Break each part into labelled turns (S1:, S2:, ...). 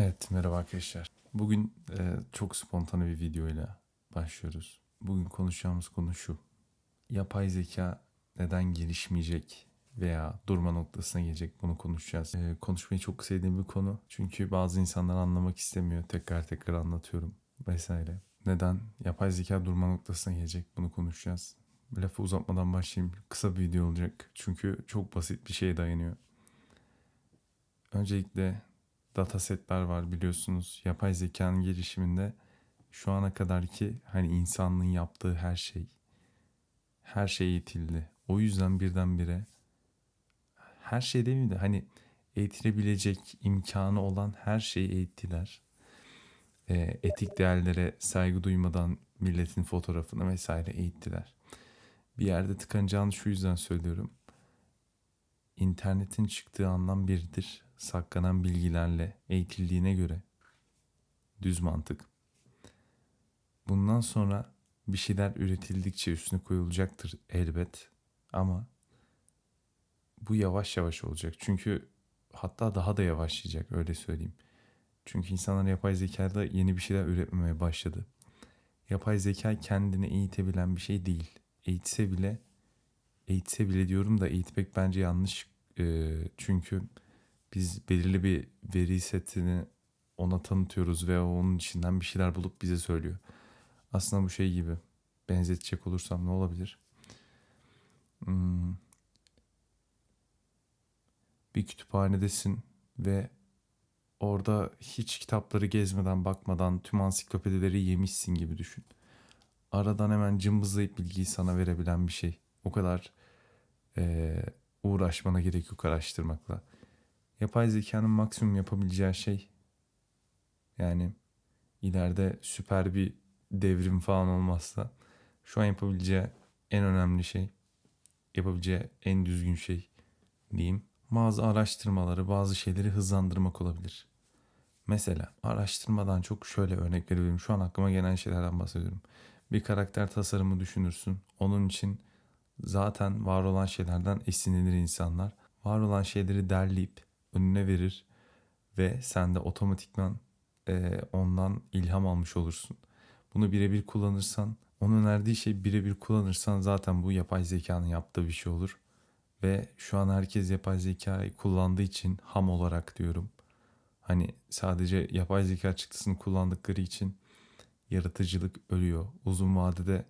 S1: Evet, merhaba arkadaşlar. Bugün e, çok spontane bir videoyla başlıyoruz. Bugün konuşacağımız konu şu. Yapay zeka neden gelişmeyecek veya durma noktasına gelecek bunu konuşacağız. E, konuşmayı çok sevdiğim bir konu. Çünkü bazı insanlar anlamak istemiyor. Tekrar tekrar anlatıyorum vesaire. Neden yapay zeka durma noktasına gelecek bunu konuşacağız. Lafı uzatmadan başlayayım. Kısa bir video olacak. Çünkü çok basit bir şeye dayanıyor. Öncelikle datasetler var biliyorsunuz. Yapay zekanın gelişiminde şu ana kadar ki hani insanlığın yaptığı her şey her şey eğitildi. O yüzden birdenbire her şey demeyeyim de hani eğitilebilecek imkanı olan her şeyi eğittiler. Ee, etik değerlere saygı duymadan milletin fotoğrafını vesaire eğittiler. Bir yerde tıkanacağını şu yüzden söylüyorum. İnternetin çıktığı anlam biridir. Saklanan bilgilerle eğitildiğine göre düz mantık. Bundan sonra bir şeyler üretildikçe üstüne koyulacaktır elbet. Ama bu yavaş yavaş olacak. Çünkü hatta daha da yavaşlayacak öyle söyleyeyim. Çünkü insanlar yapay zekada yeni bir şeyler üretmemeye başladı. Yapay zeka kendini eğitebilen bir şey değil. Eğitse bile eğitse bile diyorum da eğitmek bence yanlış. Ee, çünkü biz belirli bir veri setini ona tanıtıyoruz ve onun içinden bir şeyler bulup bize söylüyor. Aslında bu şey gibi. Benzetecek olursam ne olabilir? Hmm. Bir kütüphanedesin ve orada hiç kitapları gezmeden bakmadan tüm ansiklopedileri yemişsin gibi düşün. Aradan hemen cımbızlayıp bilgiyi sana verebilen bir şey. O kadar eee, uğraşmana gerek yok araştırmakla. Yapay zekanın maksimum yapabileceği şey yani ileride süper bir devrim falan olmazsa şu an yapabileceği en önemli şey yapabileceği en düzgün şey diyeyim. Bazı araştırmaları, bazı şeyleri hızlandırmak olabilir. Mesela araştırmadan çok şöyle örnek verebilirim. Şu an aklıma gelen şeylerden bahsediyorum. Bir karakter tasarımı düşünürsün. Onun için zaten var olan şeylerden esinlenir insanlar. Var olan şeyleri derleyip önüne verir ve sen de otomatikman e, ondan ilham almış olursun. Bunu birebir kullanırsan, onun önerdiği şey birebir kullanırsan zaten bu yapay zekanın yaptığı bir şey olur. Ve şu an herkes yapay zekayı kullandığı için ham olarak diyorum. Hani sadece yapay zeka çıktısını kullandıkları için yaratıcılık ölüyor. Uzun vadede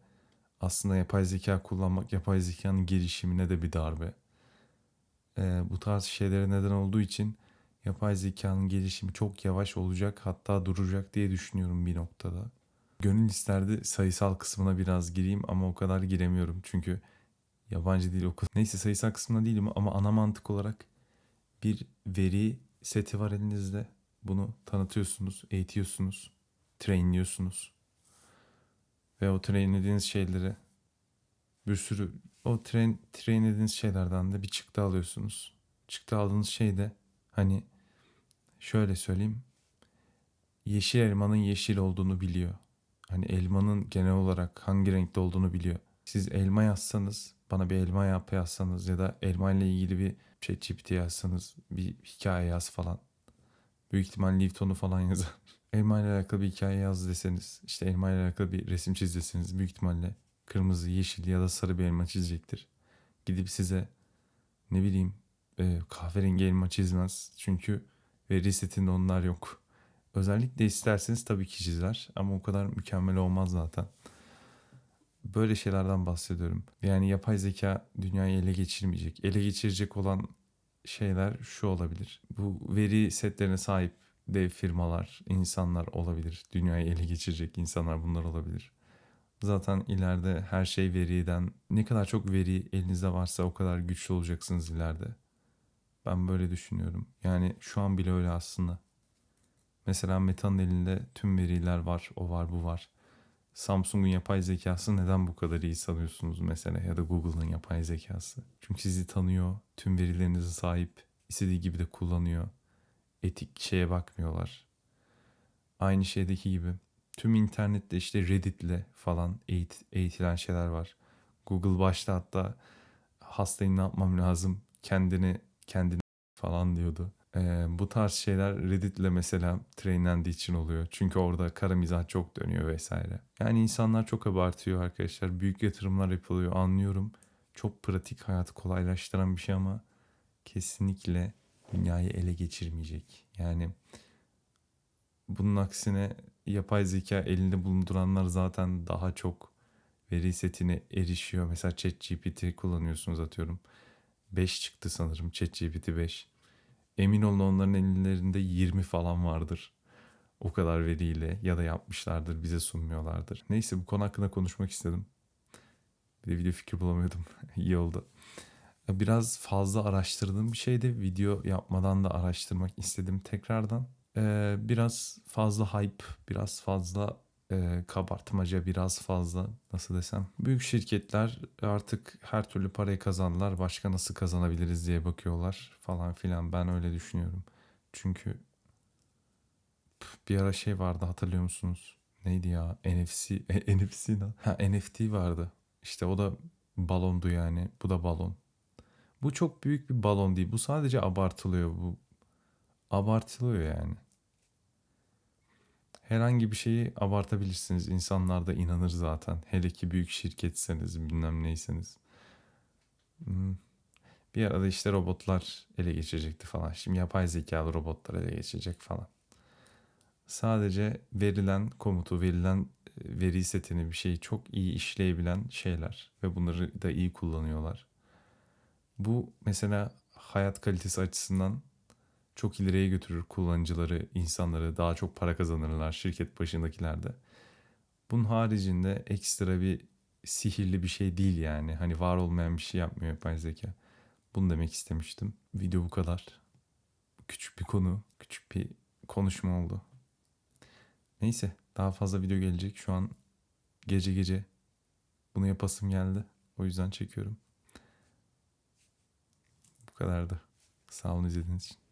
S1: aslında yapay zeka kullanmak yapay zekanın gelişimine de bir darbe. Ee, bu tarz şeylere neden olduğu için yapay zekanın gelişimi çok yavaş olacak hatta duracak diye düşünüyorum bir noktada. Gönül isterdi sayısal kısmına biraz gireyim ama o kadar giremiyorum çünkü yabancı dil oku. Neyse sayısal kısmına değilim ama ana mantık olarak bir veri seti var elinizde. Bunu tanıtıyorsunuz, eğitiyorsunuz, trainliyorsunuz. Ve o trainlediğiniz şeyleri bir sürü o train, trainlediğiniz şeylerden de bir çıktı alıyorsunuz. Çıktı aldığınız şey de hani şöyle söyleyeyim. Yeşil elmanın yeşil olduğunu biliyor. Hani elmanın genel olarak hangi renkte olduğunu biliyor. Siz elma yazsanız, bana bir elma yap yazsanız ya da elma ile ilgili bir şey GPT yazsanız, bir hikaye yaz falan. Büyük ihtimal Lifton'u falan yazar. Elma ile alakalı bir hikaye yaz deseniz, işte elma ile alakalı bir resim çiz deseniz büyük ihtimalle kırmızı, yeşil ya da sarı bir elma çizecektir. Gidip size ne bileyim e, kahverengi elma çizmez. Çünkü veri setinde onlar yok. Özellikle isterseniz tabii ki çizer ama o kadar mükemmel olmaz zaten. Böyle şeylerden bahsediyorum. Yani yapay zeka dünyayı ele geçirmeyecek. Ele geçirecek olan şeyler şu olabilir. Bu veri setlerine sahip dev firmalar, insanlar olabilir. Dünyayı ele geçirecek insanlar bunlar olabilir. Zaten ileride her şey veriden ne kadar çok veri elinizde varsa o kadar güçlü olacaksınız ileride. Ben böyle düşünüyorum. Yani şu an bile öyle aslında. Mesela Meta'nın elinde tüm veriler var, o var, bu var. Samsung'un yapay zekası neden bu kadar iyi sanıyorsunuz mesela ya da Google'ın yapay zekası? Çünkü sizi tanıyor, tüm verilerinize sahip, istediği gibi de kullanıyor. Etik şeye bakmıyorlar. Aynı şeydeki gibi. Tüm internette işte Reddit'le falan eğit eğitilen şeyler var. Google başta hatta hastayım ne yapmam lazım kendini kendini falan diyordu. Ee, bu tarz şeyler Reddit'le mesela trainlendiği için oluyor. Çünkü orada kara mizah çok dönüyor vesaire. Yani insanlar çok abartıyor arkadaşlar. Büyük yatırımlar yapılıyor anlıyorum. Çok pratik hayatı kolaylaştıran bir şey ama kesinlikle dünyayı ele geçirmeyecek. Yani bunun aksine yapay zeka elinde bulunduranlar zaten daha çok veri setine erişiyor. Mesela ChatGPT kullanıyorsunuz atıyorum. 5 çıktı sanırım ChatGPT 5. Emin olun onların ellerinde 20 falan vardır. O kadar veriyle ya da yapmışlardır bize sunmuyorlardır. Neyse bu konu hakkında konuşmak istedim. Bir de video fikir bulamıyordum. İyi oldu. Biraz fazla araştırdığım bir şeydi. Video yapmadan da araştırmak istedim tekrardan. Ee, biraz fazla hype, biraz fazla e, kabartmaca, biraz fazla nasıl desem. Büyük şirketler artık her türlü parayı kazandılar. Başka nasıl kazanabiliriz diye bakıyorlar falan filan. Ben öyle düşünüyorum. Çünkü bir ara şey vardı hatırlıyor musunuz? Neydi ya? NFC, e, NFC ne? Ha NFT vardı. İşte o da balondu yani. Bu da balon. Bu çok büyük bir balon değil. Bu sadece abartılıyor. Bu abartılıyor yani. Herhangi bir şeyi abartabilirsiniz. İnsanlar da inanır zaten. Hele ki büyük şirketseniz, bilmem neyseniz. Hmm. Bir arada işte robotlar ele geçirecekti falan. Şimdi yapay zekalı robotlar ele geçecek falan. Sadece verilen komutu, verilen e, veri setini bir şeyi çok iyi işleyebilen şeyler ve bunları da iyi kullanıyorlar. Bu mesela hayat kalitesi açısından çok ileriye götürür kullanıcıları, insanları daha çok para kazanırlar şirket başındakilerde. Bunun haricinde ekstra bir sihirli bir şey değil yani. Hani var olmayan bir şey yapmıyor yapay zeka. Bunu demek istemiştim. Video bu kadar. Küçük bir konu, küçük bir konuşma oldu. Neyse daha fazla video gelecek. Şu an gece gece bunu yapasım geldi. O yüzden çekiyorum. Bu kadardı. Sağ olun izlediğiniz için.